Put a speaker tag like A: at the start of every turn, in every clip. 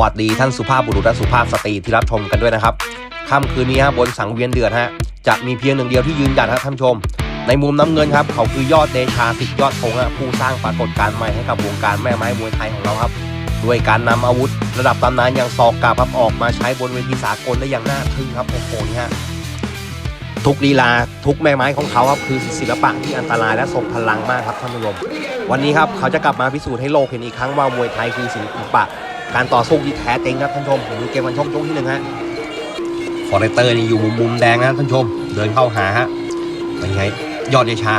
A: วัสดีท่านสุภาพบุรุษและสุภาพสตรีที่รับชมกันด้วยนะครับค่ำคืนนี้ฮะบนสังเวียนเดือดฮะจะมีเพียงหนึ่งเดียวที่ยืนหยัดครับท่านชม ในมุมน้ำเงินครับเขาคือยอดเดชาสิทธิ์ยอดธงฮะผู้สร้างปรากฏการณ์ใหม่ให้กับวงการแม่ไม้มวยไทยของเราครับด้วยการนำอาวุธ ระดับตำนานอย่างซอกกาบครับออกมาใช้บนเวทีสากลได้อย่างน่าทึ่งครับโอ้โหนี่ฮะทุกลีลาทุกแม่ไม้ของเขาครับคือศิลปะที่อันตรายและทรงพลังมากครับท่านผู้ชมวันนี้ครับเขาจะกลับมาพิสูจน์ให้โลกเห็นอีกครั้งว่ามวยไทยคือศิลปะ การต่อสู้ที่แท้จริงครับท่านชมผมดูเกมวันชกยกที่หนึ่งฮะฟอร์เรเตอร์นี่อยู่มุมมุมแดงนะท่านชม เดินเข้าหาฮะเป็นไงยอดเดชา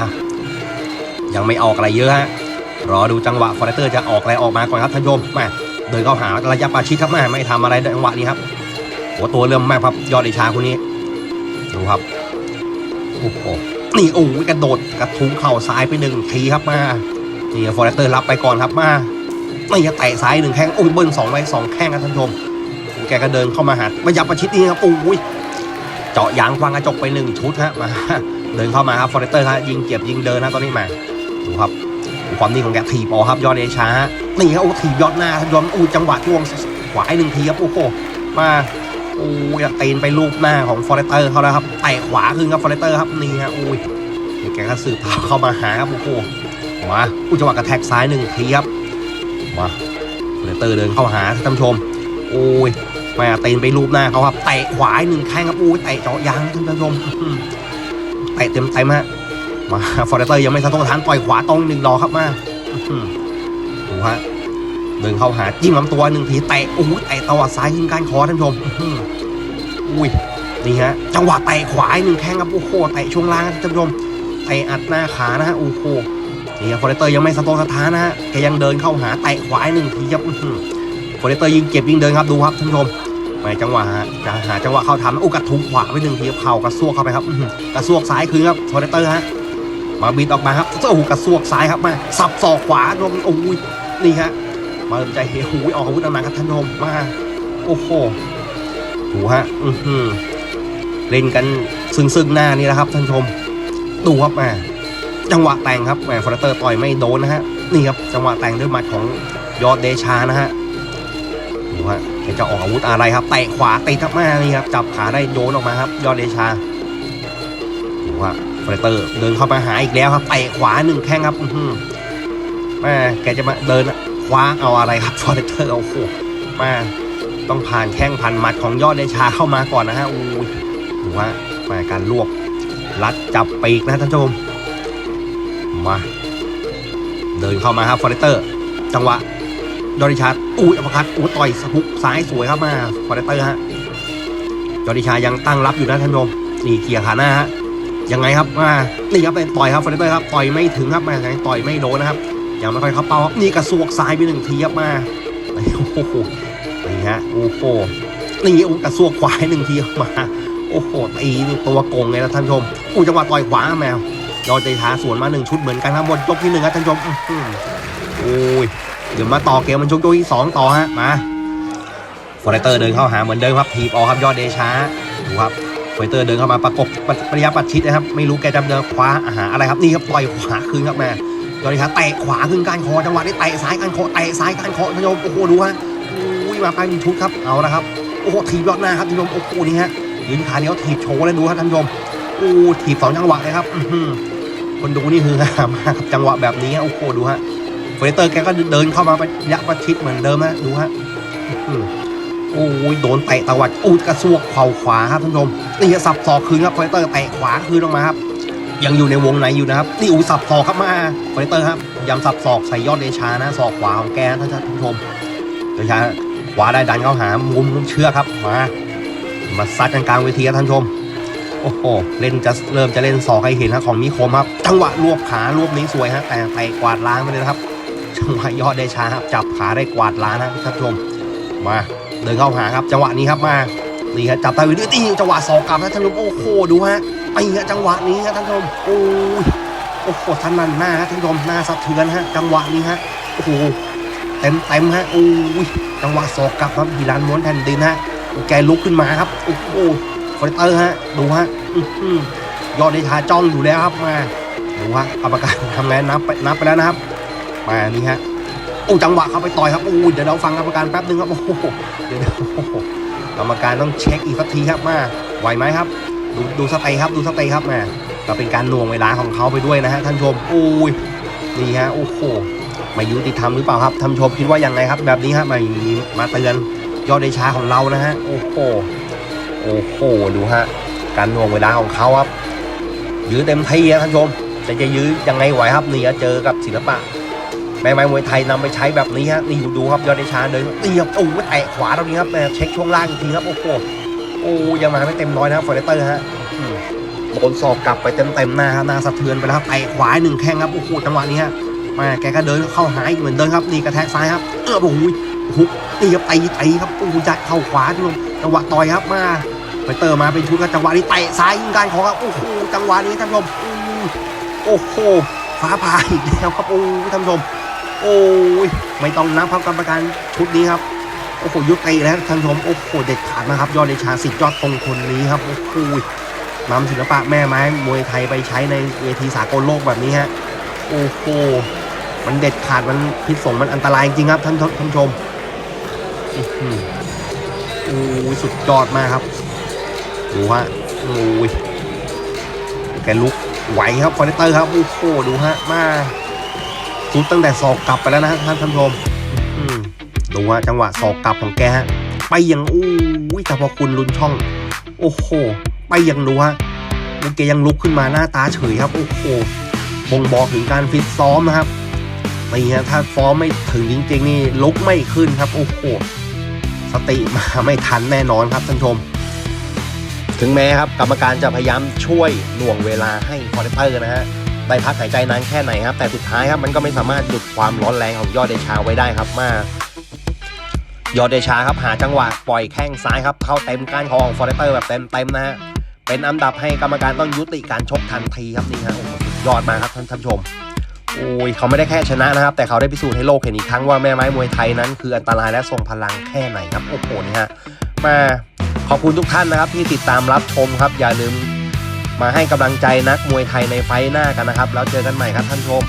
A: ยังไม่ออกอะไรเยอะฮะรอดูจังหวะฟอร์เรเตอร์จะออกอะไรออกมาก่อนครับท่านชมม่เดินเข้าหาระยะประชิดครับแม่ไม่ทำอะไรจังหวะนี้ครับหัวตัวเริ่มมากครับยอดเดชาคนนี้ดูครับโอ้โหนี่โอ้ยกระโดดกระทุ้งเข่าซ้ายไปหนึ่งทีครับมานี่ฟอร์เรเตอร์รับไปก่อนครับมา ไม่จะเตะซ้ายหนึ่งแข้งโอ้ยเบิ้ลสองไว้สองแข้งครับท่านผู้ชมแกก็เดินเข้ามาหามายับประชิดนี่ครับโอ้ยเจาะยางฟังกระจกไปหนึ่งชุดฮะมาเดินเข้ามาครับฟอร์เรสเตอร์ครับยิงเก็บยิงเดินนะตอนนี้มาดูครับความนิ่งของแกถีบออกครับยอดเดชาฮะนี่ครับโอ้ถีบยอดหน้าท่านผู้ชมอู้จังหวะช่วงขวาหนึ่งทีครับโอ้โหมาโอ้ยตีนไปลูบหน้าของฟอร์เรสเตอร์เขาแล้วครับเตะขวาขึ้นครับฟอร์เรสเตอร์ครับนี่ฮะโอ้ยแกก็สืบเท้าเข้ามาหาครับโอ้โหมาอู้จังหวะกระแทกซ้ายหนึ่งทีครับ มาเลเตอร์เดินเข้าหาท่านผู้ชม โอ้ยแม่ตีนไปรูปหน้าเขาครับเตะขวาหนึ่งแข้งครับโอ้ยเตะเจาะยางท่านผู้ชมเตะเต็มเต็มฮะมาฟอร์เรเตอร์ยังไม่สะทกสะทานปล่อยขวาตรงหนึ่งดอครับมาดูฮะเดินเข้าหาจิ้มลำตัวหนึ่งทีเตะโอ้ยเตะตวัดซ้ายขึ้นก้านคอท่านผู้ชมอุ้ยนี่ฮะจังหวะเตะขวาหนึ่งแข้งครับโอ้โหเตะช่วงล่างท่านผู้ชมเตะอัดหน้าขานะฮะโอ้โห นี่ครับฟอร์เรสเตอร์ยังไม่สะทกสะท้านนะฮะแกยังเดินเข้าหาเตะขวาหนึ่งทีครับฟอร์เรสเตอร์ยิงเก็บยิงเดินครับดูครับท่านผู้ชมไปจังหวะฮะจะหาจังหวะเข้าทำโอ้กระทุ้งขวาไปหนึ่งทีครับเข่ากระซวกเข้าไปครับกระซวกซ้ายคืนครับฟอร์เรสเตอร์ฮะมาบิดออกมาครับโอ้โหกระซวกซ้ายครับมาสับศอกขวาลงโอ้ยนี่ฮะมาเริ่มใจเฮ้ยหูยออกอาวุธหนักครับท่านผู้ชมมาโอ้โหดูฮะอือหือเล่นกันซึ่งซึ่งหน้านี่นะครับท่านผู้ชมดูครับมา จังหวะแต่งครับแหมฟอร์เตอร์ต่อยไม่โดนนะฮะนี่ครับจังหวะแต่งด้วยหมัดของยอดเดชานะฮะดูฮะแกจะออกอาวุธอะไรครับเตะขวาตีทับมานี่ครับจับขาได้โดนออกมาครับ ยอดเดชาดูฮะฟอร์เตอร์เดินเข้ามาหาอีกแล้วครับเตะขวาหนึ่งแข้งครับแม่แกจะมาเดินคว้าเอาอะไรครับฟอร์เตอร์โอ้โหแม่ต้องผ่านแข้งผ่านหมัดของยอดเดชาเข้ามาก่อนนะฮะอู้ดูฮะแม่การลวกรัดจับปีกนะท่านผู้ชม มา เดินเข้ามาครับฟอร์เรสเตอร์ จังหวะดอริชาร์ดอุ้ยอัปคัตอุ้ยต่อยสะพุกซ้ายสวยครับมาฟอร์เรสเตอร์ฮะดอริชายังตั้งรับอยู่นะท่านผู้ชมนี่เกียร์ขาหน้าฮะยังไงครับมานี่ครับเป็นต่อยครับฟอร์เรสเตอร์ครับต่อยไม่ถึงครับมาต่อยไม่โดนนะครับยังไม่ค่อยเข้าเป้าครับนี่กระซวกซ้ายไปหนึ่งทีครับมาโอ้โหนี่ฮะโอ้โหนี่โอ้กระซวกขวาหนึ่งทีมาโอ้โหตีนี่ตัวโกงเลยนะท่านผู้ชมอู้จังหวะต่อยขวาแมว ยอดใจท้าสวนมาหนึ่งชุดเหมือนกันครับหมดยกที่หนึ่งครับท่านผู้ชมอือหือโอ้ยเดี๋ยวมาต่อเกมมันชกยกที่สองต่อฮะมาฟอร์เตอร์เดินเข้าหาเหมือนเดิมครับทีบออกครับยอดเดชาดูครับฟอร์เตอร์เดินเข้ามาประกบประยะประชิดนะครับ ไม่รู้แกจะเดินคว้าอาหารอะไรครับนี่ครับปล่อยขวาคืนครับแม่ยอดเดชาเตะขวาขึ้นกานคอจังหวะนี้เตะซ้ายกานคอเตะซ้ายกานคอท่านผู้ชมโอ้โหดูฮะอุ้ยมาไปหนึ่งชุดครับเอาละครับโอ้โหทีบยอดหน้าครับท่านผู้ชมโอ้โหนี่ฮะยืนขาเดียวถีบโชว์เลยดูครับท่านผู้ชมโอ้ถีบสองจังหวะเลยครับ คนดูนี่คือฮามากจังหวะแบบนี้โอ้โหดูฮะเฟรเตอร์แกก็เดินเข้ามาประยักประชิดเหมือนเดิมฮะดูฮะโอ้ยโดนเตะตะวัดอู้กระซวกเข่าขวาครับท่านผู้ชมนี่สับศอกคืนครับเฟรเตอร์เตะขวาคืนออกมาครับ ยังอยู่ในวงในอยู่นะครับนี่อู้สับศอกครับมาเฟรเตอร์ครับยำสับศอกใส่ยอดเดชานะศอกขวาของแกท่านผู้ชมเดชาขวาได้ดันเข้าหามุมมุมเชือกครับมามาซัดกันกลางเวทีครับท่านผู้ชม โอ้โห เล่นจะเริ่มจะเล่นสอกให้เห็นครับของนิคมครับ จังหวะรวบขารวบนี้สวยฮะแต่ไปกวาดล้างไปเลยนะครับ จังหวะยอดได้ช้าครับจับขาได้กวาดล้างนะท่านผู้ชม มาเดินเข้าหาครับ จังหวะนี้ครับมานี่ครับจับตาวิดีตีจังหวะสอกกลับนะท่านผู้ชมโอ้โหดูฮะไปฮะจังหวะนี้ครับท่านผู้ชมโอ้ยโอ้โหท่านนั่นหน้าฮะท่านผู้ชมหน้าสะเทือนฮะจังหวะนี้ฮะโอ้โหเต็มเต็มฮะโอ้ยจังหวะสอกกลับครับฮิรันม้วนแผ่นดินฮะแกลุกขึ้นมาครับโอ้โห ฟอร์เตอร์ฮะ ดูฮะยอดเดชาจ้องอยู่แล้วครับมาดูฮะกรรมการทำงานนับไปนับไปแล้วนะครับ มานี่ฮะโอ้จังหวะเข้าไปต่อยครับโอ้ยเดี๋ยวเราฟังกรรมการแป๊บนึงครับโอ้โหเดี๋ยวอ้โหกรรมการต้องเช็คอีกสักทีครับมาไหวไหมครับ ดูดูสเตย์ครับดูสเตย์ครับม่ก็เป็นการหน่วงเวลาของเขาไปด้วยนะฮะท่านชมโอ้ยนี่ฮะโอ้โหไม่ยุติธรรมหรือเปล่าครับท่านชมคิดว่ายังไงครับ แบบนี้ฮะมามาเตือนยอดเดชาของเรานะฮะโอ้โห โอ้โหดูฮะการหน่วงเวลาของเขาครับ ยื้อเต็มที่ครับท่านชม แต่จะยื้อยังไงไหวครับนี่เจอกับศิลปะแม่ไม้มวยไทยนำไปใช้แบบนี้ฮะนี่ดูครับยอดเดชาเดินนี่ครับโอ้โหแตะขวาตรงนี้ครับแม่เช็คช่วงล่างอีกทีครับโอ้โหโอ้ยังมาไม่เต็มร้อยนะครับฟอร์เรเตอร์ฮะอืมโดนสอบกลับไปเต็มๆหน้าหน้าสะเทือนไปแล้วครับเตะขวาหนึ่งแข้งครับโอ้โหจังหวะนี้ฮะม่แกก็เดินเข้าหาอีกเหมือนเดิมครับนี่กระแทกซ้ายครับเออโอ้โหฮุกนี่ครับตีตีครับโอ้โหยัดเข้าขวาทุกคนจังหวะต่อยครับมา ไปเตอร์มาเป็นชุดครับจังหวะนี้เตะซ้ายยิงการของครับโอ้โหจังหวะนี้ท่านผู้ชมโอ้โหฟ้าผ่าอีกแล้วครับโอ้ท่านผู้ชม โอ้ยไม่ต้องนับครับกรรมการชุดนี้ครับโอ้โหยุติแล้วท่านผู้ชมโอ้โหเด็ดขาดนะครับ ยอดเดชาสิทธิ์ยอดตรงคนนี้ครับโอ้โหนำศิลปะแม่ไม้มวยไทยไปใช้ในเวทีสากลโลกแบบนี้ฮะโอ้โหมันเด็ดขาดมันพิษสงมันอันตรายจริงครับท่านท่านผู้ชมอื้อหือโอ้สุดยอดมากครับ ดูฮะโอ้ยแกลุกไหวครับคอนเนเตอร์ครับโอ้โหดูฮะมาสุดตั้งแต่ศอกกลับไปแล้วนะท่านท่านชมดูว่าจังหวะศอกกลับของแกฮะไปยังอู้ยแต่พอคุณลุนช่อง โอ้โห ไปยังดูฮะแล้วแกยังลุกขึ้นมาหน้าตาเฉยครับโอ้โหบ่งบอกถึงการฟิตซ้อมนะครับนี่ฮะถ้าฟอร์มไม่ถึงจริงๆนี่ลุกไม่ขึ้นครับ โอ้โหสติมาไม่ทันแน่นอนครับท่านชม ถึงแม้ครับกรรมการจะพยายามช่วยหน่วงเวลาให้ฟอร์เรสเตอร์นะฮะได้พักหายใจนานแค่ไหนครับ แต่สุดท้ายครับมันก็ไม่สามารถหยุดความร้อนแรงของยอดเดชาไว้ได้ครับมายอดเดชาครับหาจังหวะปล่อยแข้งซ้ายครับเข้าเต็มก้านคอของฟอร์เรสเตอร์แบบเต็มเต็มๆนะฮะเป็นอันดับให้กรรมการต้องยุติการชกทันทีครับนี่ฮะโอ้โหสุดยอดมากครับท่านท่านผู้ชมโอ้ยเขาไม่ได้แค่ชนะนะครับ แต่เขาได้พิสูจน์ให้โลกเห็นอีกครั้งว่าแม่ไม้มวยไทยนั้น คืออันตรายและทรงพลังแค่ไหนครับโอ้โหนี่ฮะมา ขอบคุณทุกท่านนะครับที่ติดตามรับชมครับ อย่าลืมมาให้กำลังใจนักมวยไทยในไฟหน้ากันนะครับ แล้วเจอกันใหม่ครับท่านผู้ชม